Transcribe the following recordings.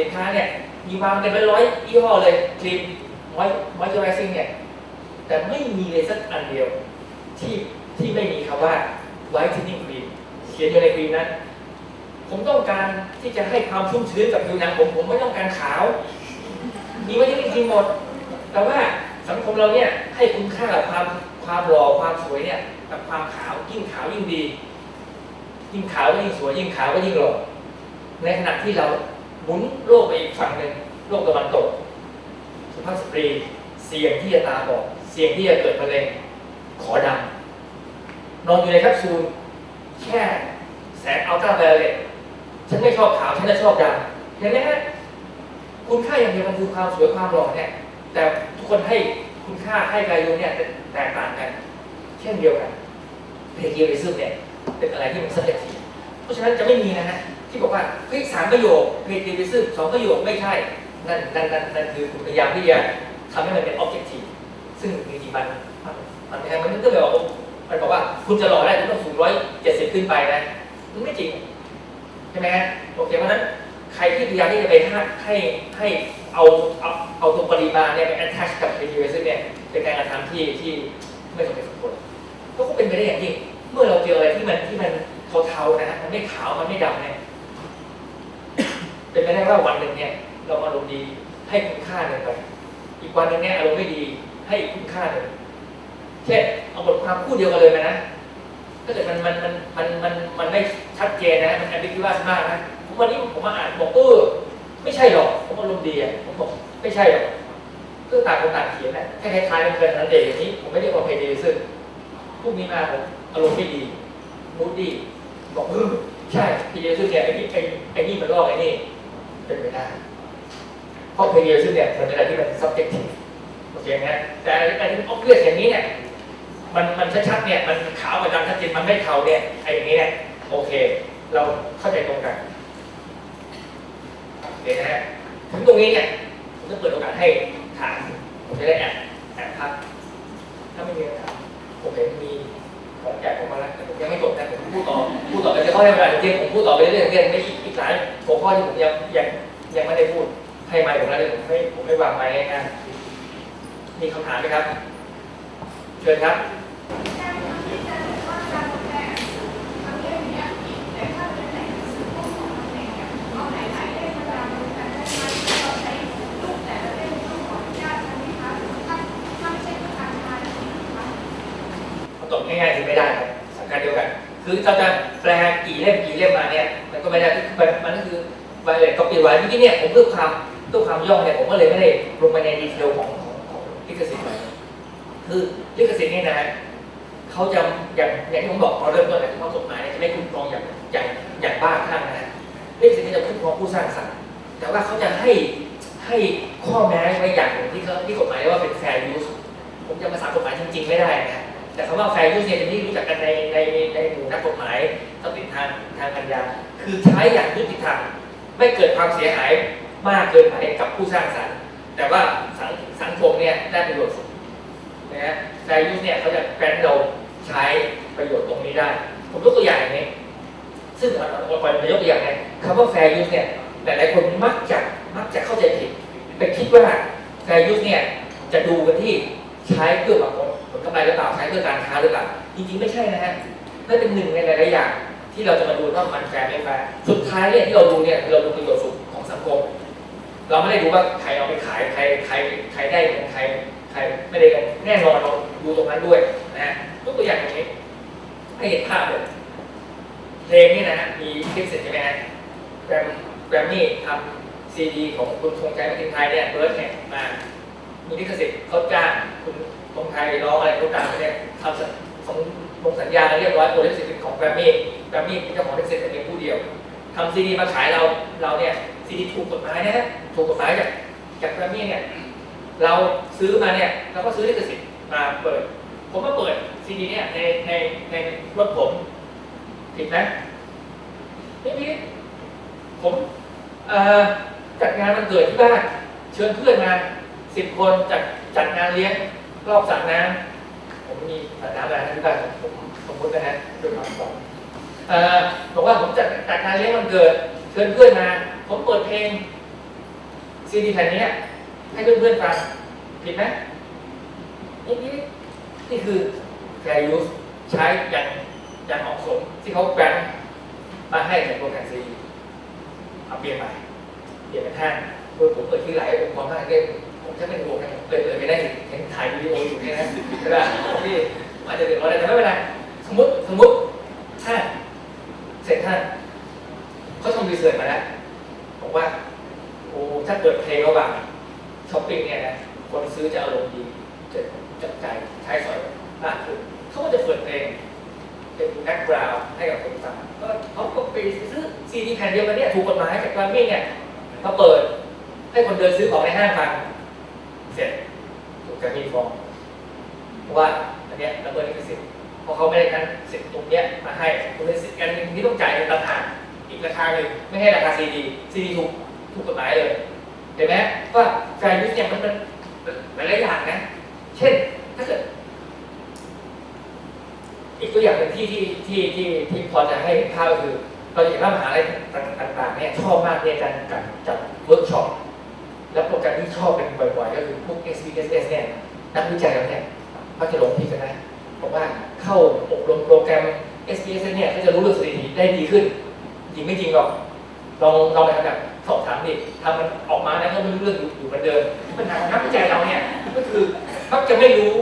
สินค้าเนี่ยมีวางเป็นร้อยยี่ห้อเลยครีมมอยมอยเจอไรซิ่งเนี่ยแต่ไม่มีเลยสักอันเดียว ที่ที่ไม่มีคำว่า whitening cream เขียนอยู่ในครีมนั้น ผมต้องการที่จะให้ความชุ่มชื้นกับผิวหนังผมผมไม่ต้องการขาว มีไว้ที่นี่ทีมหมด แต่ว่าสังคมเราเนี่ยให้คุณค่ากับความความหล่อความสวยเนี่ยกับความขาวยิ่งขาวยิ่งดี ยิ่งขาวก็ยิ่งสวยยิ่งขาวก็ยิ่งหล่อในขณะที่เรา หมุนโลกไปอีกฝั่งหนึ่งโลกตะวันตก สุภาพสตรีเสี่ยงที่จะตาบอดเสี่ยงที่จะเกิดมะเร็งขอดำนอนอยู่ในแคปซูลแค่แสงอัลตราไวโอเลตฉันไม่ชอบขาวฉันจะชอบดำเห็นไหมฮะคุณค่าอย่างเดียวมันคือความสวยความหล่อเนี่ย แต่ทุกคนให้คุณค่าให้กายโยเนี่ยแตกต่างกัน เช่นเดียวกันเพกีริซึมเนี่ยเป็นอะไรที่มัน subjective เพราะฉะนั้นจะไม่มีนะฮะ ที่บอกว่าเฮ้ยสามประโยคเพกีริซึมสองประโยคไม่ใช่ นั่นนั่นนั่นนั่นคือคุณพยายามที่จะทำให้มันเป็น objective ซึ่งจริงๆมันมันมันไม่ใช่มันก็แบบว่ามันบอกว่าคุณจะหล่อได้คุณต้องสูงร้อยเจ็ดสิบขึ้นไปนะมันไม่จริงใช่ไหมฮะโอเคเพราะนั้นใครที่พยายามที่จะไปให้ให้ให้เอาเอาเอาตัวปริมาณเนี่ยไป attach กับ p u s เนี่ยเป็นการกระทำที่ที่ไม่สมเหตุสมผลก็คงเป็นไปได้อย่างยิ่งเมื่อเราเจออะไรที่มันที่มันเทาๆนะฮะมันไม่ขาวมันไม่ดำเนี่ย เป็นไปได้ว่าวันหนึ่งเนี่ยเราอารมณ์ดีให้คุณค่าหนึ่งไปอีกวันหนึ่งเนี่ยอารมณ์ไม่ดีให้อีกคุณค่าหนึ่งเช่นเอาบทความคู่เดียวกันเลยนะถ้าเกิดมันมันมันมันมันมันไม่ชัดเจนนะมันแอมบิกิวัสมากนะผมวันนี้ผมมาอ่านบอกเออไม่ใช่หรอกผมอารมณ์ดีอะผมบอกไม่ใช่หรอกก็ต่างคนต่างเขียนนะแค่คล้ายๆกันเกินนั้นเองอย่างนี้ผมไม่เรียกว่าเพเดซึ่งพวกนี้มาผมอารมณ์ไม่ดีมูดดีบอกเออใช่เพเดซึ่งเนี่ยไอ้นี่ไอ้ไอ้นี่มันลอกไอ้นี่ เป็นไปได้เพราะเพเดซึ่งเนี่ยมันเป็นอะไรที่มัน subjective โอเคไหมแต่ไอ้ที่ obvious อย่างนี้เนี่ยมันมันชัดๆเนี่ยมันขาวประจำชัดเจนมันไม่เทาเนี่ยไอ้อย่างนี้เนี่ยโอเค เราเข้าใจตรงกันโอเคนะฮะถึงตรงนี้เนี่ยผมจะเปิดโอกาสให้ถามผมจะได้แอบแอบพักถ้าไม่มีคำถามผมเห็นมีของแจกผมมาแล้วแต่ผมยังไม่จบนะผมพูดต่อ พูดต่อไปจะเข้าในเวลาจริงผมพูดต่อไปเรื่อยๆเรื่อยไม่อีกหลายหัวข้อที่ผมยังยังยังไม่ได้พูดให้ไมค์ผมแล้วเดี๋ยวผมไม่ผมไม่วางไมค์ง่ายๆมีคำถามไหมครับ เชิญครับตอบง่ายๆคือไม่ได้ครับสังกัดเดียวกัน คือเราจะแปลกี่เล่มกี่เล่มมาเนี่ยมันก็ไม่ได้มันมันก็คือไวเลยก็เปลี่ยนไว้เมื่อกี้เนี่ยผมเพื่อความเพื่อความย่องเนี่ยผมก็เลยไม่ได้ลงไปในดีเทลของของของลิขสิทธิ์ไปคือลิขสิทธิ์นี่นะฮะเขาจะอย่างอย่างที่ผมบอกตอนเริ่มต้นเนี่ยว่ากฎหมายเนี่ยจะไม่คุ้มครองอย่างอย่างอย่างบ้าคลั่งนะฮะลิขสิทธิ์นี่จะคุ้มครองผู้สร้างสรรค์แต่ว่าเขาจะให้ให้ข้อแม้ไว้อย่างหนึ่งที่เขาที่กฎหมายเรียกว่าเป็น fair use ผมจะมาสากฎหมายจริง ๆ ไม่ได้นะ แต่คำว่า fair use เนี่ยเป็นที่รู้จักกันในในในหมู่นักกฎหมายทรัพย์สินทางทางปัญญา คือใช้อย่างยุติธรรมไม่เกิดความเสียหายมากเกินไปกับผู้สร้างสรรค์ แต่ว่าสังสังคมเนี่ยได้ประโยชน์สูงนะฮะ fair use เนี่ยเขาจะแกรนเราใช้ประโยชน์ตรงนี้ได้ ผมยกตัวอย่างอย่างนี้ ซึ่งก่อนก่อนจะยกตัวอย่างเนี่ยคำว่า fair use เนี่ยหลายๆคนมักจะมักจะเข้าใจผิดไปคิดว่า fair use เนี่ยจะดูกันที่ใช้เพื่อหวังผล กำไรหรือเปล่าใช้เพื่อการค้าหรือเปล่าจริงๆไม่ใช่นะฮะนั่นเป็นหนึ่งในหลายๆอย่างที่เราจะมาดูว่ามันแฟร์ไม่แฟร์สุดท้ายเนี่ยที่เราดูเนี่ยเราดูประโยชน์สุขของสังคม เราไม่ได้ดูว่าใครเอาไปขายใครใครใครได้เงินใครใครไม่ได้เงินแน่นอนเราดูตรงนั้นด้วยนะฮะยกตัวอย่างอย่างนี้ให้เห็นภาพเลยเพลงนี่นะฮะมีคลิปเสร็จใช่ไหมฮะแกรมแกรมมี่ทำซีดีของคุณธงชัยมาทินไทยเนี่ยเบิร์ดเนี่ยมามีลิขสิทธิ์เขาจ้างคุณ ธงชัยร้องอะไรเขาจ้างไปเนี่ยทำสัญสมลงสัญญาเรียบร้อยตัวลิขสิทธิ์ของแกรมมี่แกรมมี่เป็นเจ้าของลิขสิทธิ์แต่เพียงผู้เดียวทำซีดีมาขายเราเราเนี่ยซีดีถูกกฎหมายนะฮะถูกกฎหมายจากจากแกรมมี่เนี่ยเราซื้อมาเนี่ยเราก็ซื้อลิขสิทธิ์มาเปิด ผมมาเปิดซีดีเนี่ยในในในรถผมผิดไหมไม่ผิดผมจัดงานวันเกิดที่บ้านเชิญเพื่อนมาสิบคนจัดจัดงานเลี้ยง รอบสระน้ำผมมีสระน้ำอะไรนะที่บ้านผมสมมตินะฮะด้วยความบอกเอ่อบอกว่าผมจัดจัดงานเลี้ยงวันเกิดเชิญเพื่อนมา ผมเปิดเพลงซีดีแผ่นนี้ให้เพื่อนๆฟังผิดไหมนี่นี่นี่คือ fair use ใช้อย่างอย่างเหมาะสมที่เขาแบนมาให้ในโปรแกรมซีดีเอาเปลี่ยนใหม่เปลี่ยนเป็นท่านเพื่อผมเปิดที่หลายองค์กรมากเลย ผมจะไม่รู้นะผมเลยเลยไม่ได้เห็นถ่ายวิดีโออยู่เนี่ยนะใช่ไหมที่อาจจะเดือดร้อนอะไรแต่ไม่เป็นไรสมมติสมมติถ้าเสร็จท่านเขาทำรีเสิร์ชมาแล้วบอกว่าโอ้ถ้าเปิดเพลงระหว่างช้อปปิ้งเนี่ยนะคนซื้อจะอารมณ์ดีจะจับใจใช้สอยมากขึ้นเขาก็จะเปิดเพลงเป็นแบ็กกราวด์ให้กับคนฟังก็เขาก็ไปซื้อซีดีแผ่นเดียวกันเนี่ยถูกกฎหมายจากกรามี่เนี่ยมาเปิดให้คนเดินซื้อของในห้างฟัง เสร็จถูกกรามี่ฟ้องเพราะ ว่าอันเนี้ยละเมิดลิขสิทธิ์เพราะเขาไม่ได้กันสิทธิ์ตรงเนี้ยมาให้คุณเป็นสิทธิ์กันหนึ่งที่ต้องจ่ายในต่างหากอีกราคาหนึ่งไม่ให้ราคาซีดีซีดีถูกถูกกฎหมายเลยเห็นไหมว่าแฟร์ยูสเนี่ยมันเป็นหลายอย่างนะ เช่นถ้าเกิดอีกตัวอย่างหนึ่งที่ที่ที่ที่ที่พอจะให้ภาพก็คือเราเห็นว่ามหาลัยต่างๆเนี่ยชอบมากในการการจัดเวิร์กช็อปและโปรแกรมที่ชอบเป็นบ่อยๆ ก็คือพวก SPSS เนี่ยนักวิจัยเรา เนี่ยมักจะหลงผิดกันนะบอกว่าเข้าอบรมโปรแกรม SPS เนี่ยก็จะรู้เรื่องสถิติได้ดีขึ้น จริงไม่จริงหรอกลองลองไปทำแบบสอบถามดิทำมันออกมาแล้วก็ไม่รู้เรื่องอยู่อยู่เหมือนเดิมปัญหานักวิจัยเราเนี่ยก็คือมักจะไม่รู้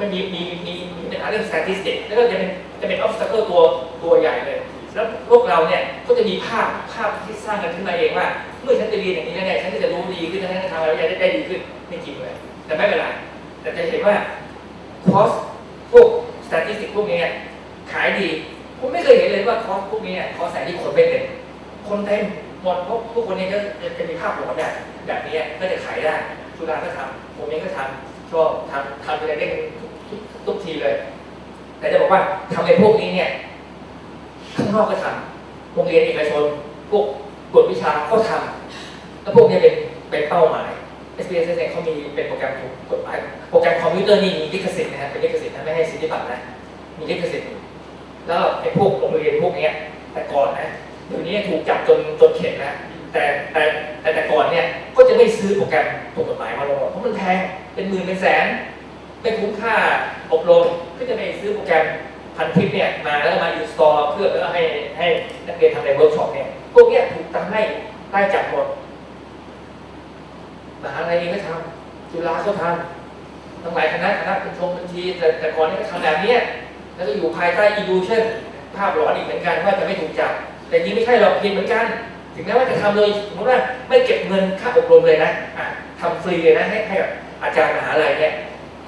มันมีมีมีมีปัญหาเรื่อง statistics แล้วก็จะเป็นจะเป็น obstacle ตัวตัวใหญ่เลยแล้วพวกเราเนี่ยก็จะมีภาพภาพที่สร้างกันขึ้นมาเองว่า เมื่อฉันจะเรียนอย่างนี้แล้วเนี่ยฉันก็จะรู้ดีขึ้นฉันจะทำอะไรได้ดีขึ้นไม่จริงเลยแต่ไม่เป็นไรแต่จะเห็นว่า คอสพวก statistics พวกนี้ขายดีผมไม่เคยเห็นเลยว่าคอสพวกนี้เนี่ยคอสไหนที่คนไม่เต็มคนเต็มหมดเพราะพวกคนนี้ก็จะมีภาพหลอนแบบแบบนี้ก็จะขายได้จุฬาก็ทำผมเองก็ทำชอบทำทำอะไรได้ทุกทุกทุกทีเลย แต่จะบอกว่าทำในพวกนี้เนี่ยข้างนอกก็ทำโรงเรียนเอกชนพวกกฎวิชาก็ทำแล้วพวกนี้เป็นเป็นเป้าหมาย SPS เนี่ยเขามีเป็นโปรแกรมถูกกฎหมายโปรแกรมคอมพิวเตอร์นี่มีลิขสิทธิ์นะฮะเป็นลิขสิทธิ์นะไม่ให้สิทธิบัตรนะมีลิขสิทธิ์อยู่แล้วไอ้พวกโรงเรียนพวกเนี้ยแต่ก่อนนะเดี๋ยวนี้ถูกจับจนจนเข็ดแล้วแต่แต่แต่แต่ก่อนเนี่ยก็จะไม่ซื้อโปรแกรมถูกกฎหมายมาลงหรอกเพราะมันแพงเป็นหมื่นเป็นแสนไม่คุ้มค่าอบรมก็จะไปซื้อโปรแกรมพันทิปเนี่ยมาแล้วมาอินสตอลเพื่อแล้วให้ให้นักเรียนทำในเวิร์กช็อปเนี่ยพวกเนี้ยถูกทำให้ได้จับหมด มหาลัยเองก็ทำจุฬาก็ทำทั้งหลายคณะคณะเป็นชงบัญชี แต่แต่ก่อนนี่ก็ทำแบบนี้แล้วก็อยู่ภายใต้ illusion ภาพหลอนอีกเหมือนกันว่าจะไม่ถูกจับ แต่จริงไม่ใช่หรอกผิดเหมือนกัน ถึงแม้ว่าจะทำเลยสมมติว่าไม่เก็บเงินค่าอบรมเลยนะะทำฟรีเลยนะให้ให้กับอาจารย์มหาลัยเนี่ย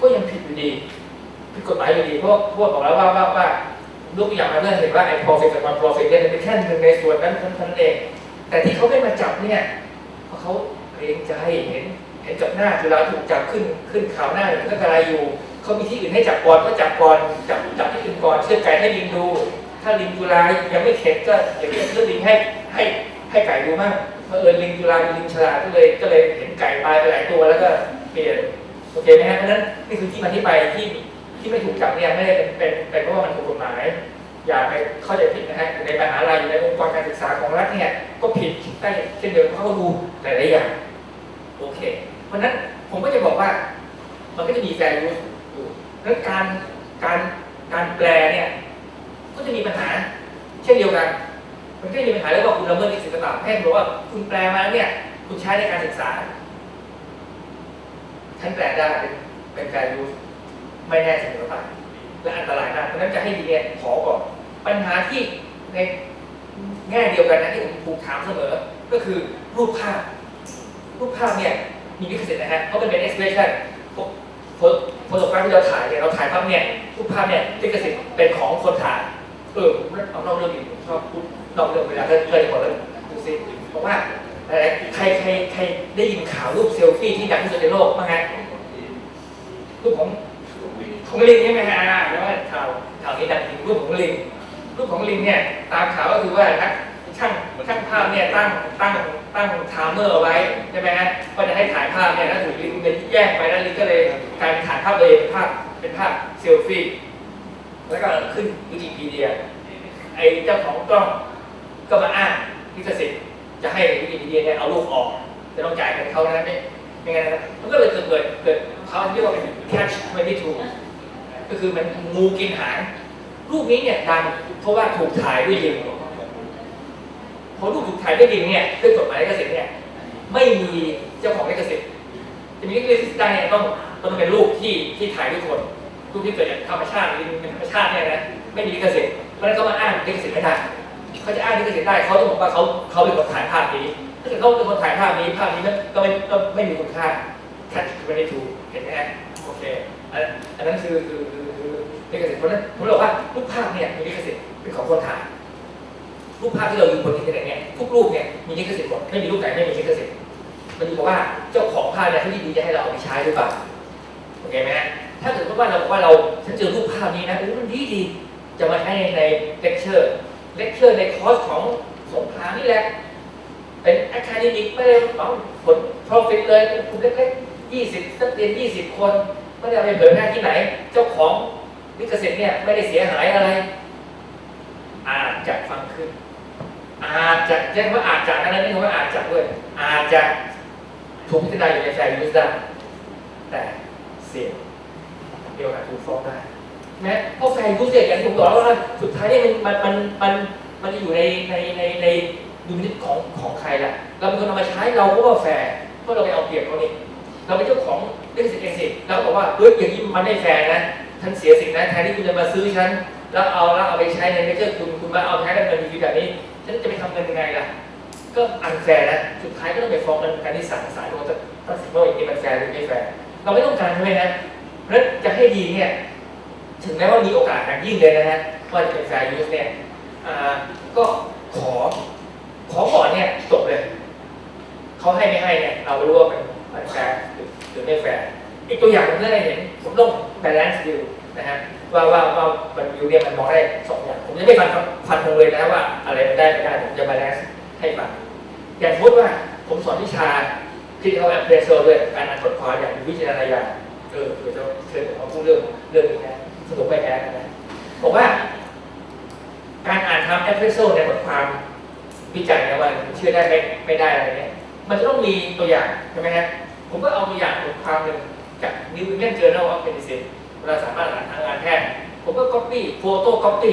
ก็ยังผิดอยู่ดีผิดกฎหมายอยู่ดีเพราะพว่าบอกแล้วว่าว่าว่ายกอย่างมาเพื่อเห็นว่าไอ้ profit กับ non profit เนี่ยมันเป็นแค่หนึ่งในส่วนนั้นเท่านั้นเอง แต่ที่เขาไม่มาจับเนี่ยเพราะเขา เกรงใจเห็นเห็นจับหน้าจุฬาถูกจับขึ้นขึ้นข่าวหน้าหนึ่งก็กระไรอยู่เขามีที่อื่นให้จับก่อนก็จับก่อนจับจับที่อื่นก่อนเชื่อไก่ให้ลิงดู ถ้าลิงจุฬายังไม่เข็ดก็เดี๋ยวจะซื้อลิงให้ให้ให้ไก่ดูมากเมื่อเอิญลิงจุฬาเป็นลิงฉลาดก็เลยก็เลยเห็นไก่ตายไปหลายตัวแล้วก็เปลี่ยนโอเคไหมฮะเพราะนั้นนี่คือที่มาที่ไปที่ที่ไม่ถูกจับเนี่ยไม่ได้เป็นเป็นเพราะว่ามันถูกกฎหมายอย่าไปเข้าใจผิดนะฮะในมหาลัยอยู่ในองค์กรการศึกษาของรัฐเนี่ยก็ผิดได้เช่นเดียวกันเขาดูหลายๆอย่าง โอเค เพราะนั้นผมก็จะบอกว่า มันก็จะมีแฟร์ยูสอยู่แล้วการการการแปลเนี่ยก็จะมีปัญหา เช่นเดียวกัน มันก็จะมีปัญหาเรื่องว่าคุณละเมิดลิขสิทธิ์หรือเปล่าแพทย์บอกว่าคุณแปลมาแล้วเนี่ยคุณใช้ในการศึกษาฉันแปลได้เป็นเป็นการยูสไม่แน่เสมอไปและอันตรายมากเพราะฉะนั้นจะให้ดีเนี่ยขอก่อนปัญหาที่ในแง่เดียวกันนะที่ผมถูกถามเสมอ ก็คือรูปภาพ รูปภาพเนี่ยมีลิขสิทธิ์นะฮะเพราะมันเป็น expression พวกโฟโฟโตกราฟที่เราถ่ายเนี่ยเราถ่ายภาพเนี่ยรูปภาพเนี่ยลิขสิทธิ์เป็นของคนถ่ายเออผมเอานอกเรื่องอีกผมชอบพูดนอกเรื่องเวลาเคยเคยบอกแล้วดูสิบอกว่าเอ่อใครใครใครได้ยินข่าวรูปเซลฟี่ที่ดังที่สุดในโลกบ้างฮะรูปของของลิงใช่ไหมฮะอ่าเดี๋ยวว่าข่าวข่าวนี้ดังจริงรูปของลิงรูปของลิงเนี่ยตามข่าวก็คือว่านัก ช่างช่ภาพเนี่ยตั้งตั้งตั้งไทม์เมอร์เอาไว้ใช่ไหมฮะว่าจะให้ถ่ายภาพเนี่ยแล้วถูกลิงเป็นแย่งไปแล้วลิงก็เลยกลายเป็นถ่ายภาพเองเป็นภาพเป็นภาพเซลฟี่แล้วก็ขึ้นวิกิพีเดียไอ้เจ้าของกล้องก็มาอ้างลิขสิทธิ์จะให้วิกิพีเดียเนี่ยเอารูปออกจะต้องจ่ายเงินค่าเขานะไม่ไม่งั้นนะมันก็เลยเกิดเกิดเกิดเขาเรียกว่าเป็น catch 22ก็คือมันงูกินหางรูปนี้เนี่ยดังเพราะว่าถูกถ่ายด้วยยิง พอรูปถูกถ่ายด้วยยิงเนี่ยด้วยกฎหมายลิขสิทธิ์เนี่ยไม่มีเจ้าของลิขสิทธิ์จะมีลิขสิทธิ์ได้เนี่ยต้องต้องเป็นรูปที่ที่ถ่ายด้วยคนรูปที่เกิดจากธรรมชาติหรือเป็นธรรมชาติเนี่ยนะไม่มีลิขสิทธิ์เพราะนั้นเขามาอ้างลิขสิทธิ์ไม่ได้เขาจะอ้างลิขสิทธิ์ได้เขาต้องบอกว่าเขาเขาเป็นคนถ่ายภาพนี้ถ้าเกิดเขาเป็นคนถ่ายภาพนี้ภาพนี้มันก็ไม่ก็ไม่มีคุณค่าแค่ไม่ได้ถูกเห็นไหมโอเคอันนั้นคือคือคือลิขสิทธิ์เพราะฉะนั้นผมบอกว่ารูปภาพเนี่ยมีลิขสิทธิ์เป็นของคนถ่าย รูปภาพที่เราอยู่บนอินเทอร์เน็ตเนี่ยทุกรูปเนี่ยมีลิขสิทธิ์หมดไม่มีรูปไหนไม่มีลิขสิทธิ์มันอยู่กับว่าเจ้าของภาพเนี่ยเขายินดีจะให้เราเอาไปใช้หรือเปล่าโอเคไหมฮะถ้าเกิดว่าเราบอกว่าเราฉันเจอรูปภาพนี้นะออมันดีดีจะมาใช้ในในเลคเชอร์เลคเชอร์ในคอร์สของสงขลานี่แหละเป็นอะคาเดมิกไม่ได้หวังผล profit เลยเป็นกลุ่มเล็กๆยี่สิบนักเรียนยี่สิบคนไม่ได้เอาไปเผยแพร่ที่ไหน เจ้าของลิขสิทธิ์เนี่ยไม่ได้เสียหายอะไร อาจจะฟังขึ้น อาจจะใช้คำว่าอาจจะนะนั่นนี่คำว่าอาจจะด้วยอาจจะถูกพิจารณาอยู่ในแฟร์ยูสได้แต่เสี่ยงเดียวกับถูกฟ้องได้แม้เพราะแฟร์ยูสเนี่ยอย่างที่ผมบอกแล้วว่าสุดท้ายเนี่ยมันมันมันมันจะอยู่ในในในในดุลพินิจของของใครล่ะ เราเป็นคนเอามาใช้เราก็ว่าแฟร์เพราะเราไปเอาเปรียบเขาเนี่ยเราเป็นเจ้าของลิขสิทธิ์เองสิเราก็บอกว่าเฮ้ยอย่างนี้มันไม่แฟร์นะฉันเสียสิทธิ์นะแทนที่คุณจะมาซื้อฉันแล้วเอาแล้วเอาไปใช้ในเมเจอร์คุณคุณมาเอาใช้กันเงินฟรีแบบนี้ ฉันจะไปทำเงินยังไงล่ะ ก็อันแฟร์นะสุดท้ายก็ต้องไปฟ้องกันการที่ศาลศาลก็จะตัดสินว่าอย่างนี้มันแฟร์หรือไม่แฟร์เราไม่ต้องการใช่ไหมนะเพราะฉะนั้นจะให้ดีเนี่ยถึงแม้ว่ามีโอกาสอย่างยิ่งเลยนะฮะว่าจะเป็นแฟร์ยูสเนี่ยก็ขอขอก่อนเนี่ยจบเลยเขาให้ไม่ให้เนี่ยเรารู้ว่าเป็นมันแฟร์หรือไม่แฟร์อีกตัวอย่างหนึ่งเพื่อให้เห็นผมต้อง balance view นะฮะ ว่าว่าว่ามันวิวเนี่ยมันมองได้สองอย่างผมจะไม่ฟันฟันธงเลยนะว่า อะไรมันได้ไม่ได้ผมจะ balance ให้ฟังอย่างสมมติว่าผมสอนวิชาที่เขาแอปเพลโซด้วยการอ่านบทความอย่างวิจารณญาณเออเดี๋ยวจะเชิญผมมาพูดเรื่องเรื่องนี้นะสนุกไม่แพ้กันนะบอกว่า การอ่านทำแอปเพลโซในบทความวิจัยนะว่าเชื่อได้ไม่ไม่ได้อะไรเนี่ยมันจะต้องมีตัวอย่างใช่ไหมฮะผมก็เอาตัวอย่างบทความหนึ่งจาก New England Journal of Medicine เวล เราสามารถอ่านทางการแพทย์ผมก็ copy โฟโต้ copy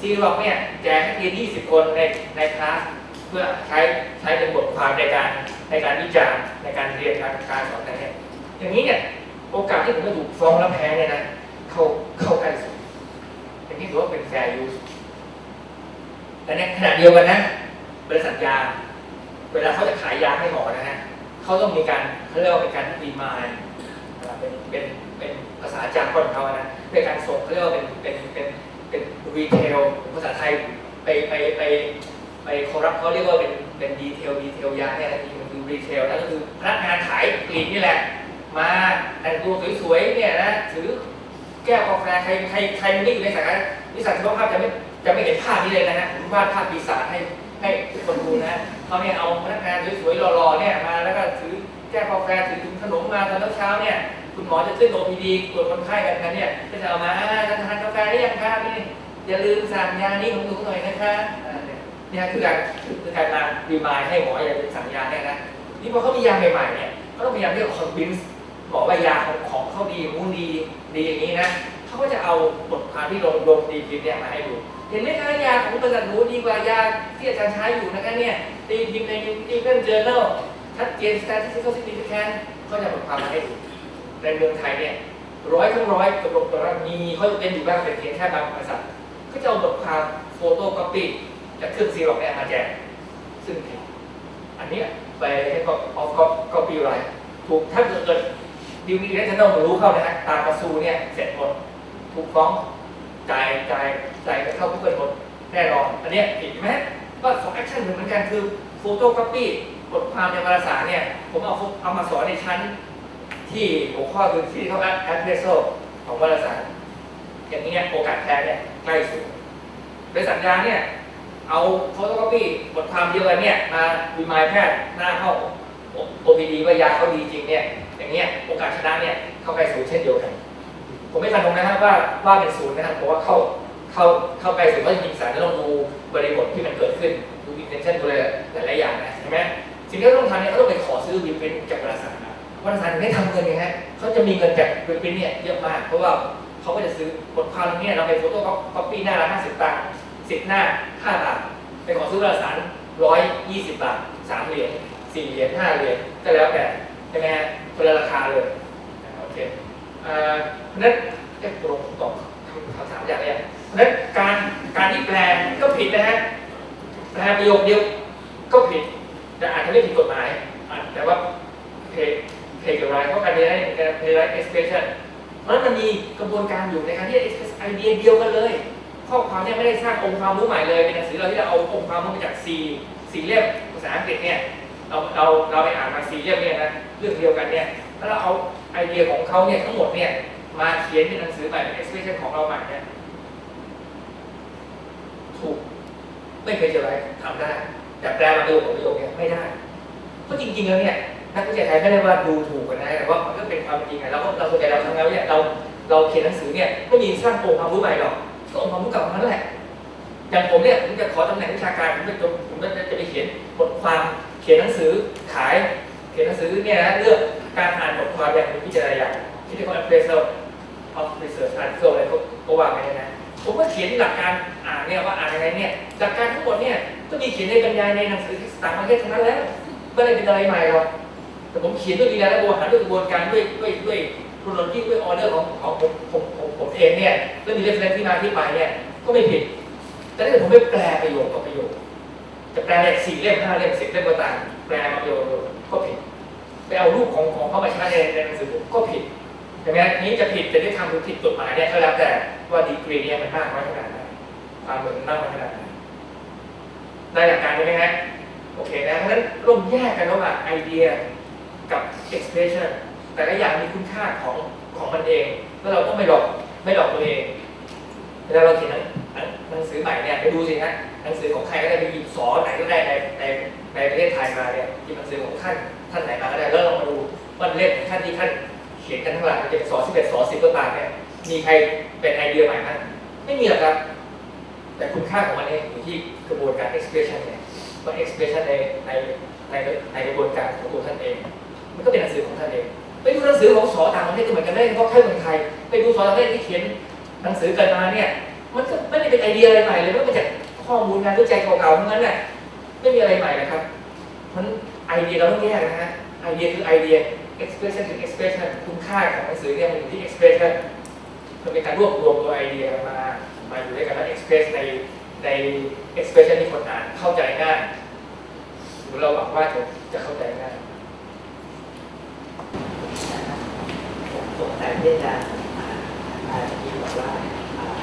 ซีล็อกเนี่ยแจกให้เรียน20 คนในในคลาสเพื่อใช้ใช้เป็นบทความในการในการวิจารณ์ในการเรียนการการสอนอะไรเนี่ยอย่างนี้เนี่ยโอกาสที่ผมจะถูกฟ้องและแพ้เนี่ยนะเข้าเข้าใกล้สุดอย่างนี้ถือว่าเป็น fair use แต่ในขณะเดียวกันนะบริษัทยา เวลาเขาจะขายยาให้หมอนะฮะเขาต้องมีการเขาเรียกว่าเป็นการรีมายเป็นเป็น ภาษาจารย์ของเขานะเป็นการส่งเขาเรียกว่าเป็นเป็นเป็นเป็นรีเทลภาษาไทยไปไปไปไปคอรับเขาเรียกว่าเป็นเป็นดีเทลดีเทลยาเนี่ยนะมันคือรีเทลนะก็คือพนักงานขายปลีกนี่แหละ มาแต่งตัวสวยๆเนี่ยนะถือแก้วกาแฟใครใครใครไม่อยู่ในสายวิสาหกิจภาพจะไม่จะไม่เห็นภาพนี้เลยนะฮะผมวาดภาพปีศาจให้ให้คนดูนะเขาเนี่ยเอาพนักงานสวยๆหล่อๆเนี่ยมาแล้วก็ถือแก้วกาแฟถือถุงขนมมาตอนเช้าเนี่ย คุณหมอจะขึ้น OPD ตรวจคนไข้กันนะเนี่ยก็จะเอามาอ่าจะทานกาแฟได้ยังครับนี่อย่าลืมสั่งยานี้ของหนูหน่อยนะคะอ่าเนี่ยเนี่ยคือการคือการมาดีมายให้หมออย่าเป็นสั่งยาเนี่ยนะนี่พอเขามียาใหม่ๆเนี่ยก็ต้องพยายามที่จะคอนวินส์บอกว่ายาของของเขาดีมูลดีดีอย่างนี้นะเขาก็จะเอาบทความที่ลงลงดีพิมพ์เนี่ยมาให้ดูเห็นไหมคะยาของบริษัทหนูดีกว่ายาที่อาจารย์ใช้อยู่นะคะเนี่ยตีพิมพ์ใน England Journal ชัดเจน statistical significance เขาจะบทความมาให้ดู ในเมืองไทยเนี่ยร้อยทั้งร้อยตกลงตัวว่ามีเขาจะเป็นอยู่บ้างเป็นเพียงแค่บางบริษัทก็จะเอาบทความโฟโต้ก๊อปปี้จากเครื่องซีล็อกเนี่ยมาแจกซึ่งอันนี้ไปให้ก็ออฟก็ปีไรถูกถ้าเกิดเกิดดิวนีเนชั่นแนลรู้เข้านะฮะตามกระซูเนี่ยเสร็จหมดถูกฟ้องจ่ายจ่ายจ่ายไปเข้าคุกกันหมดแน่นอนอันนี้ผิดไหมก็สองแอคชั่นเหมือนกันคือโฟโต้ก๊อปปี้บทความในวารสารเนี่ยผมเอาเอามาสอนในชั้น ที่หัวข้อคือที่เขาแอดแอดเพรสโซของวารสารอย่างนี้เนี่ยโอกาสแพ้เนี่ยใกล้สูงบริษัทยาเนี่ยเอาโฟโตคอปี้บทความเดียวกันเนี่ยมาดีมายแพทย์หน้าห้อง OPD ว่ายาเขาดีจริงเนี่ยอย่างเงี้ยโอกาสชนะเนี่ยเข้าใกล้ศูนย์เช่นเดียวกัน ผมไม่ฟันธงนะครับว่าว่าเป็นศูนย์นะครับเพราะว่าเข้าเข้าเข้าใกล้ศูนย์เพราะจริงสารจะต้องดูบริบทที่มันเกิดขึ้นดูอินเทนชั่นดูเลยหลายๆอย่างนะใช่ไหมสิ่งที่ต้องทำเนี่ยเขาต้องไปขอซื้อวิวเป็นจากวารสา รวารสารถึงได้ทำเงินไงฮะเขาจะมีเงินจากวิวเป็นเนี่ยเยอะมาก เพราะว่าเขาก็จะซื้อบทความเนี่ยเราไปโฟโต้ก๊อปปี้หน้าละห้าสิบตังค์สิบหน้าห้าบาทไปขอซื้อวารสารร้อยยี่สิบบาทสามเหรียญสี่เหรียญห้าเหรียญก็แล้วแต่ใช่ไหมฮะคนละราคาเลยโอเคอ่าเพราะนั้นเอ๊ะตรงตอบคำถามอย่างไรเพราะนั้นการการที่แปลก็ผิดนะฮะแปลประโยคเดียวก็ผิดแต่อาจจะไม่ผิดกฎหมายแต่ว่าเพ เพจกับไรเพราการเรียนได้การเรียนได้ expression เพราะฉะนั้นมันมีกระบวนการอยู่ในการที่จะ express ไอเดียเดียวกันเลย ข้อความเนี่ยไม่ได้สร้างองค์ความรู้ใหม่เลยเป็นหนังสือเราที่เราเอาองค์ความรู้มาจากสี่สี่เล่มภาษาอังกฤษเนี่ยเราเราเราไปอ่านมาสี่เล่มเนี่ยนะเรื่องเดียวกันเนี่ยแล้วเราเอาไอเดียของเขาเนี่ยทั้งหมดเนี่ยมาเขียนเป็นหนังสือใหม่เป็น expression ของเราใหม่เนี่ยถูกไม่เคยเจออะไรทำได้แต่แปลมาประโยคของประโยคเนี่ยไม่ได้เพราะจริงๆแล้วเนี่ย นักวิจัยไทยไม่ได้ว่าดูถูกกันนะแต่ว่ามันก็เป็นความจริงไงเราก็เราส่วนใหญ่เราทำงานเนี่ยเราเราเขียนหนังสือเนี่ยไม่มีสร้างองค์ความรู้ใหม่หรอกก็องค์ความรู้เก่าทั้งนั้นแหละอย่างผมเนี่ยผมจะขอตำแหน่งวิชาการผมจะผมจะจะไปเขียนบทความเขียนหนังสือขาย เขียนหนังสือเนี่ยนะเรื่องการอ่านบทความอย่างมีพิจารณาอย่างที่เรียกว่า appraisal of research article อะไรก็ก็ว่าไปเนี่ยนะผมก็เขียนหลักการอ่านเนี่ยว่าอ่านยังไงเนี่ยหลักการทั้งหมดเนี่ยก็มีเขียนในบรรยายในหนังสือที่ต่างประเทศทั้งนั้นแล้วไม่ได้เป็นอะไรใหม่หรอก แต่ผมเขียนด้วยลีลาและบริหารด้วยกระบวนการด้วยด้วยด้วยครโลจีด้วยออเดอร์ของของผมผมผมผมเองเนี่ยแล้วมีเรฟเฟนที่มาที่ไปเนี่ยก็ไม่ผิด แต่ถ้าผมไปแปลประโยคต่อประโยคจะแปลเนี่ยสี่เล่มห้าเล่มสิบเล่มก็ตามแปลมาประโยคก็ผิดไปเอารูปของของเขามาใช้ในในหนังสือผมก็ผิดใช่ไหมนี้จะผิดจะได้ทำผิดกฎหมายเนี่ยก็แล้วแต่ว่าดีกรีเนี่ยมันมากน้อยขนาดไหนความเหมือนมากน้อยขนาดไหนได้หลักการใช่ไหมฮะโอเคนะเพราะฉะนั้นร่วมแยกกันระหว่างไอเดีย expression แต่ละอย่างมีคุณค่าของของมันเอง แล้วเราต้องไม่หลอกไม่หลอกตัวเองเวลาเราเขียนหนังหนังหนังสือใหม่เนี่ยไปดูสิฮะหนังสือของใครก็ได้ไปหยิบสอไหนก็ได้ในในในประเทศไทยมาเนี่ยหยิบหนังสือของท่านท่านไหนมาก็ได้แล้วเรามาดูว่าเล่มของท่านที่ท่านเขียนกันทั้งหลายจะเป็นสอสิบเอ็ดสอสิบก็ตามเนี่ยมีใครเป็นไอเดียใหม่ไหมไม่มีหรอกครับ แต่คุณค่าของมันเองอยู่ที่กระบวนการ expression เนี่ยว่า expression ในในในในกระบวนการของตัวท่านเอง มันก็เป็นหนังสือของท่านเอง ไปดูหนังสือของสอต่างประเทศก็เหมือนกันได้เฉพาะแค่เมืองไทย ไปดูสอต่างประเทศที่เขียนหนังสือกันมาเนี่ย มันก็ไม่ได้เป็นไอเดียอะไรใหม่เลยมันมาจากข้อมูลงานวิจัยเก่าๆทั้งนั้นแหละไม่มีอะไรใหม่นะครับมันไอเดียเราต้องแยกนะฮะ ไอเดียคือไอเดีย expression ถึง expression คุณค่าของหนังสือเนี่ยมันอยู่ที่ expression มันเป็นการรวบรวมตัวไอเดียมา มาอยู่ด้วยกันแล้ว express ในใน expression ที่คนอ่านเข้าใจง่ายหรือเราหวังว่าจะจะเข้าใจง่าย ผม สงสัยที่จะอ่าอ่าที่บอกว่า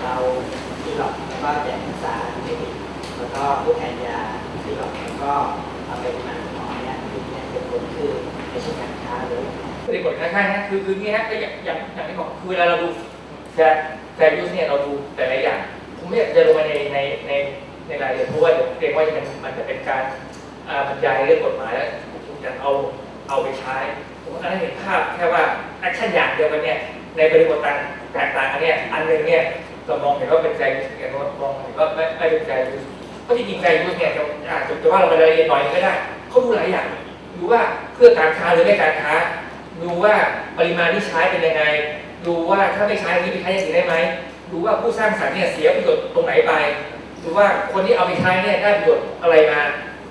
เราที่หลอกแล้วก็แจกสารเทคนิคแล้วก็ผู้แทนยาที่หลอกแล้วก็เอาไปมาหมอเนี่ยที่เนี่ยเป็นผลคือในเชิงการค้าหรือไม่ได้กดคล้ายๆนะคือคืองี้ฮะก็อย่างอย่างอย่างที่บอกคือเวลาเราดูแฟร์แฟร์ยูสเนี่ยเราดูแต่ละอย่างผมไม่อยากจะลงไปในในในในรายละเอียดเพราะว่าเดี๋ยวเกรงว่าจะเป็นมันจะเป็นการอ่าบรรยายเรื่องกฎหมายแล้วผมจะเอาเอาไปใช้ ผมก็ให้เห็นภาพแค่ว่าแอคชั่นอย่างเดียวกันเนี่ยในบริบทต่างแตกต่างกันเนี่ยอันหนึงเนี่ยเรามองเห็นว่าเป็นแฟร์ยูสอีกอันนึงมองเห็นว่าไม่ไม่เป็นแฟร์ยูสเพราะจริงๆแฟร์ยูสเนี่ยจะอาจจะว่าเราไปรายละเอียดหน่อยก็ได้เขาดูหลายอย่างดูว่าเพื่อการค้าหรือไม่การค้า ดูว่าปริมาณที่ใช้เป็นยังไง ดูว่าถ้าไม่ใช้นี้ไปใช้อย่างอื่นได้ไหมดูว่าผู้สร้างสรรค์เนี่ยเสียประโยชน์ตรงไหนไปดูว่าคนที่เอาไปใช้เนี่ยได้ประโยชน์อะไรมา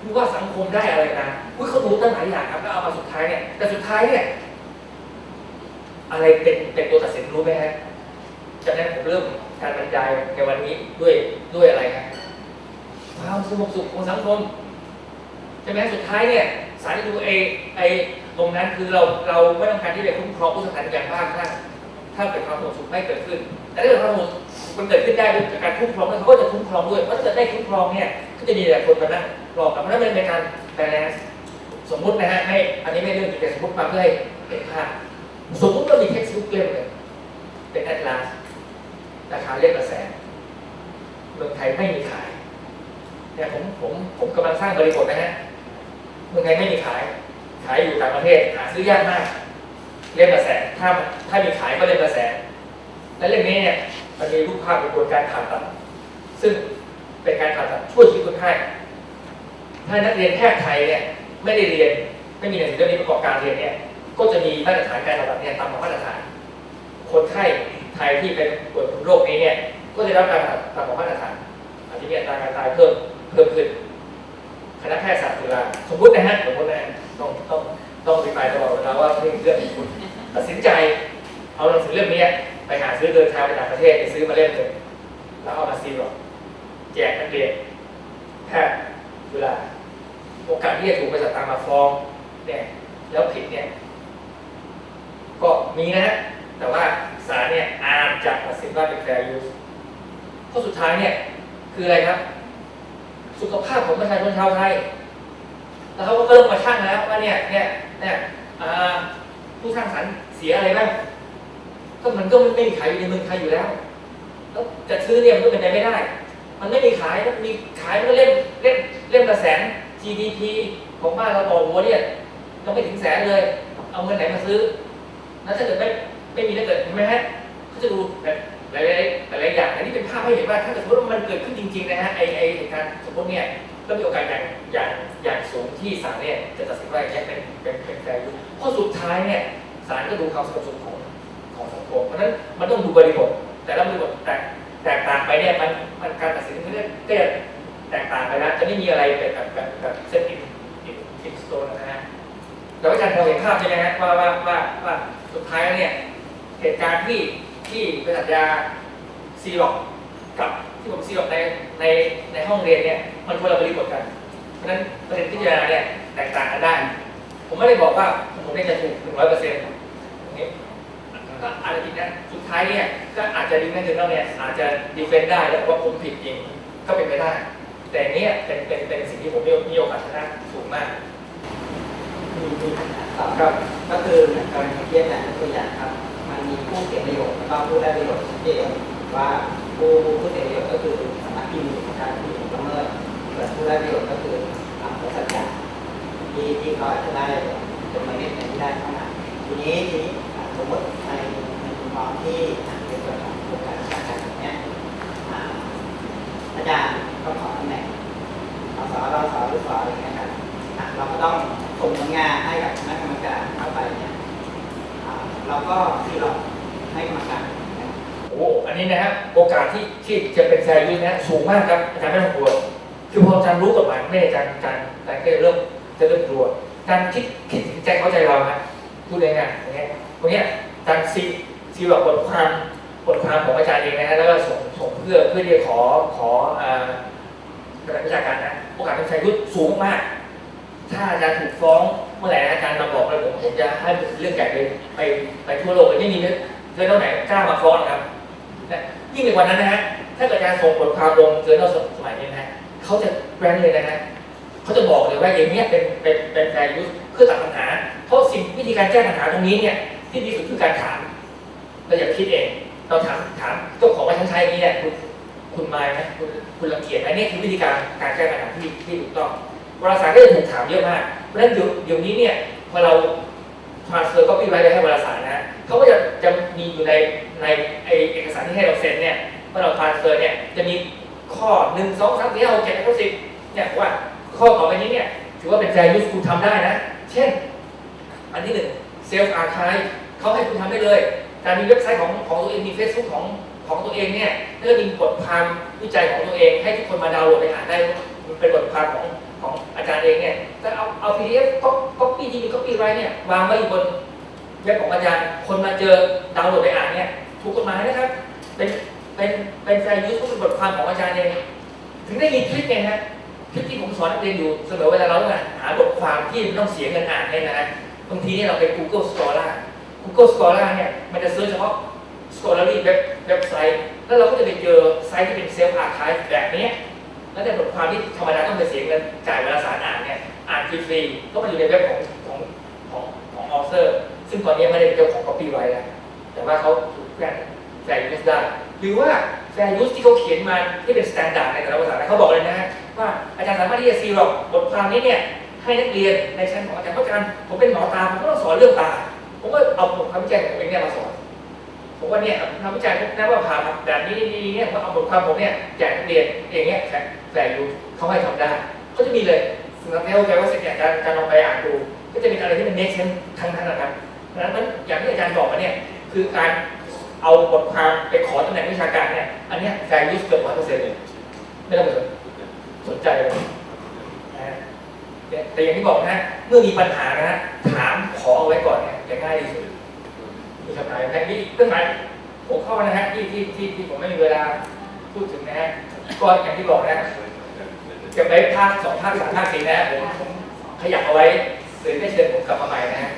ดูว่าสังคมได้อะไรมาอุ้ยเขาดูตั้งหลายอย่างครับแล้วเอามาสุดท้ายเนี่ย แต่สุดท้ายเนี่ย อะไรเป็นเป็นตัวตัดสินรู้ไหมฮะจากนั้นผมเริ่มการบรรยายในวันนี้ด้วยด้วยอะไรครับความสงบสุขของสังคมใช่ไหมสุดท้ายเนี่ยสารที่ดูไอไอตรงนั้นคือเราเราไม่ต้องการที่จะคุ้มครองผู้สถานการณ์บ้างถ้าถ้าเกิดความสงบสุขไม่เกิดขึ้น แต่ถ้าเกิดความสงบมันเกิดขึ้นได้ด้วยการคุ้มครองแล้วเขาก็จะคุ้มครองด้วยเพราะถ้าเกิดได้คุ้มครองเนี่ยก็จะมีแต่คนมานั่งรอกับมันเป็นการแบลนซ์สมมุตินะฮะให้อันนี้ไม่เรื่องจริงแต่สมมติมาเพื่อให้เห็นภาพสมมติว่ามีเท็กซ์บุ๊กเล่มหนึ่งเป็นแอตลาสราคาเล่มละแสนเมืองไทยไม่มีขายเนี่ยผมผมผมกำลังสร้างบริบทนะฮะเมืองไทยไม่มีขาย ขายอยู่ต่างประเทศหาซื้อยากมาก เล่มละแสนถ้าถ้ามีขายก็เล่มละแสนและเล่มนี้เนี่ยมันมีรูปภาพกระบวนการผ่าตัดซึ่งเป็นการผ่าตัดช่วยชีวิตคนไข้ ถ้านักเรียนแพทย์ไทยเนี่ยไม่ได้เรียนไม่มีหนังสือเล่มนี้ประกอบการเรียนเนี่ยก็จะมีมาตรฐานการระบาดเนี่ยตามมาตรฐาน คนไข้ไทยที่เป็นป่วยโรคนี้เนี่ยก็จะรับการรักษาตามมาตรฐานอาจจะมีอัตราการตายเพิ่มเพิ่มขึ้นคณะแพทยศาสตร์จุฬาสมมตินะฮะสมมตินะต้องต้องต้องอธิบายตลอดเวลาว่าเรื่องเรื่องคุณตัดสินใจเอาหนังสือเล่มนี้ไปหาซื้อเดินทางไปต่างประเทศไปซื้อมาเล่มหนึ่งแล้วเอามาซีหรอแจกนักเรียนแพทย์จุฬา โอกาสที่จะถูกบริษัทตามมาฟ้องเนี่ยแล้วผิดเนี่ยก็มีนะฮะแต่ว่าศาลเนี่ยอาจจะตัดสินว่าเป็น fair use ข้อสุดท้ายเนี่ยคืออะไรครับ สุขภาพของประชาชนชาวไทย แล้วเขาก็เริ่มมาชั่งแล้วว่าเนี่ยเนี่ยเนี่ยผู้สร้างสรรค์เสียอะไรบ้างก็มันก็ไม่มีขายอยู่ในเมืองไทยอยู่แล้ว แล้วจะซื้อเนี่ยมันก็เป็นไปไม่ได้ มันไม่มีขายมันมีขายมันก็เล่มเล่มเล่มละแสน GDP ของบ้านเราต่อหัวเนี่ยยังไม่ถึงแสนเลย เอาเงินไหนมาซื้อแล้วถ้าเกิดไม่ไม่มีถ้าเกิดเห็นไหมฮะเขาจะดูแบบหลายๆหลายๆอย่างอันนี้เป็นภาพให้เห็นว่าถ้าสมมติว่ามันเกิดขึ้นจริงๆนะฮะไอไอเหตุการณ์สมมติเนี่ยก็มีโอกาสอย่างอย่างอย่างสูงที่ศาลเนี่ยจะตัดสินว่าอย่างนี้เป็นเป็นเป็นแฟร์ยูเพราะสุดท้ายเนี่ยศาลก็ดูความสงบสุขของของสังคมเพราะฉะนั้นมันต้องดูบริบทแต่ละบริบทแตกแตกต่างไปเนี่ยมันมันการตัดสินก็จะก็จะ แตกต่างไปนะจะไม่มีอะไรแบบแบบแบบเซตอินอินอินสโตนนะฮะแล้วอาจารย์พอเห็นภาพใช่ไหมฮะว่าว่าว่าว่าสุดท้ายแล้วเนี่ยเหตุการณ์ที่ที่บริษัทยาซีล็อกกับที่ผมซีล็อกในในในห้องเรียนเนี่ยมันคนละบริบทกัน เพราะฉะนั้นประเด็นที่พิจารณาเนี่ยแตกต่างกันได้ ผมไม่ได้บอกว่าผมเนี่ยจะถูกหนึ่งร้อยเปอร์เซ็นต์ก็อาจจะผิดนะสุดท้ายเนี่ยก็อาจจะดีแม่ถึงแล้วเนี่ยอาจจะดีเฟนต์ได้แล้วว่าผมผิดจริงก็เป็นไปได้ แต่เนี้ยเป็นเป็นเป็นสิ่งที่ผมมีมีโอกาสชนะสูงมากมีมีปัญหาต่อครับก็คือเหมือนกรณีเทียบแบบตัวอย่างครับ มันมีผู้เสียประโยชน์แล้วก็ผู้ได้ประโยชน์ชัดเจนว่าผู้ผู้เสียประโยชน์ก็คือสำนักพิมพ์นะครับที่ถูกละเมิดส่วนผู้ได้ประโยชน์ก็คืออ่าบริษัทใหญ่ที่ที่เขาอาจจะได้จำนวนเงินที่ได้เข้ามาทีนี้ทีนี้สมมติในในมุมมองที่อ่าในส่วนของโครงการราชการแบบเนี้ยอ่าอาจารย์ก็ขอตำแหน่งสสรสหรือสอะไรอย่างเงี้ยครับอะเราก็ต้องส่งผลงานให้กับคณะกรรมการเข้าไปเนี่ย อ่าเราก็ที่เราให้กรรมการนะ โอ้อันนี้นะฮะ โอกาสที่ที่จะเป็นแฟร์ยูสนะสูงมากครับอาจารย์ไม่ต้องกลัวคือพออาจารย์รู้กฎหมายไม่อาจารย์อาจารย์อาจารย์ก็จะเริ่มจะเริ่มกลัวกาจารย์คิดคิดถึงใจเข้าใจเราฮะพูดง่ายๆอย่างเงี้ยตรงเนี้ยอาจารย์ซีซีแบบบทความบทความของอาจารย์เองนะฮะแล้วก็ส่งส่งเพื่อเพื่อที่จะขอขออ่าระดับวิชาการนะโอกาสเป็นแฟร์ยูสสูงมากถ้าอาจารย์ถูกฟ้องเมื่อไหร่นะอาจารย์มาบอกเลยผมผมจะให้เรื่องใหญ่ไปไปไปทั่วโลกเลยไม่มีเรื่องเท่าไหนกล้ามาฟ้องหรอกครับ ยิ่งในวันนั้นนะฮะ ถ้าเกิดการส่งบทความลงเจอเนลสมัยนี้นะฮะเขาจะแบรนเลยนะฮะเขาจะบอกเลยว่าอย่างเนี้ยเป็นเป็นเป็นแฟร์ยูสเพื่อตัดปัญหา เพราะสิ่งวิธีการแก้ปัญหาตรงนี้เนี่ยที่ดีสุดคือการถามเราอย่าคิดเอง เราถามถามเจ้าของว่าฉันใช้นนี้เนี่ยคุณคุณมายไหมคุณคุณรังเกียจไหมนี่คือวิธีการการแก้ปัญหาที่ที่ถูกต้องวารสารก็จะถูกถามเยอะมากเพราะฉะนั้นเดี๋ยวเดี๋ยวนี้เนี่ยพอเรา transfer copy ไว้ไปให้วารสารนะเขาก็จะจะมีอยู่ในในไอเอกสารที่ให้เราเซ็นเนี่ยเมื่อเรา transfer เนี่ยจะมีข้อหนึ่งสองสามสี่ห้าหกเจ็ดแปดสิบเนี่ยว่าข้อต่อไปนี้เนี่ยถือว่าเป็น fair use คุณทำได้นะ เช่น อันที่หนึ่ง self archive เขาให้คุณทำได้เลยการมีเว็บไซต์ของของตัวเองมี Facebook ของของตัวเองเนี่ยแล้วก็มีบทความวิจัยของตัวเอง ให้ทุกคนมาดาวน์โหลดไปอ่านได้ มันเป็นบทความของ ของอาจารย์เองเนี่ยจะเอาเอา PDF ก็ก็ปี้ที่มี copy ไว้เนี่ยวางไว้อยู่บนเว็บของอาจารย์ คนมาเจอดาวน์โหลดไปอ่านเนี่ยถูกกฎหมายนะครับ เป็นเป็นเป็นแฟร์ยูสก็เป็นบทความของอาจารย์เองถึงได้มีทริคไงฮะทริคที่ผมสอนนักเรียนอยู่เสมอเวลาเราต้องหาบทความที่ไม่ต้องเสียเงินอ่านเนี่ยนะฮะบางทีเนี่ยเราไป Google Scholar Google Scholar เนี่ยมันจะเซิร์ชเฉพาะ Scholarly เว็บเว็บไซต์ แล้วเราก็จะไปเจอไซต์ที่เป็นเซลฟ์อาร์คายแบบนี้ แล้วแต่บทความที่ธรรมดาต้องไปเสียเงินจ่ายเวลาสารอ่านเนี่ยอ่านฟรีๆก็มาอยู่ในเว็บของของของของออเซอร์ซึ่งตอนนี้ไม่ได้เป็นเจ้าของ copy ไว้แล้วแต่ว่าเขาถูกแฟร์แฟร์ยูสได้หรือว่าแฟร์ยูสที่เขาเขียนมาที่เป็นสแตนดาร์ดในแต่ละภาษาเขาบอกเลยนะฮะว่าอาจารย์สามารถที่จะซีหรอกบทความนี้เนี่ยให้นักเรียนในชั้นของอาจารย์เพราะอาจารย์ผมเป็นหมอตาผมก็ต้องสอนเรื่องตาผมก็เอาบทความวิจัยของผมเองเนี่ยมาสอน ผมว่าเนี่ยทำวิจัยพบนะว่าผ่าแบบนี้นี่นี่เนี่ยผมเอาบทความผมเนี่ยแจกนักเรียนอย่างเงี้ยแฟร์ยูสเขาให้ทำได้เขาจะมีเลยซึ่งเราแค่เข้าใจว่าสิ่งอย่างการการลองไปอ่านดู ก็จะเป็นอะไรที่มันเมคเซนทั้งนั้นนะครับดังนั้นอย่างที่อาจารย์บอกมาเนี่ยคือการเอาบทความไปขอตำแหน่งวิชาการเนี่ยอันเนี้ยแฟร์ยูสเกือบร้อยเปอร์เซ็นต์เลยไม่ต้องสนสนใจเลยนะฮะแต่อย่างที่บอกนะเมื่อมีปัญหานะฮะถามขอเอาไว้ก่อนเนี่ยจะง่ายที่สุด มีคำถามนะนี่เครื่องหมายหัวข้อนะฮะที่ที่ที่ที่ผมไม่มีเวลาพูดถึงนะฮะก็อย่างที่บอกนะจะไปภาคสองภาคสามภาคสี่นะผมผมขยับเอาไว้หรือได้เชิญผมกลับมาใหม่นะฮะ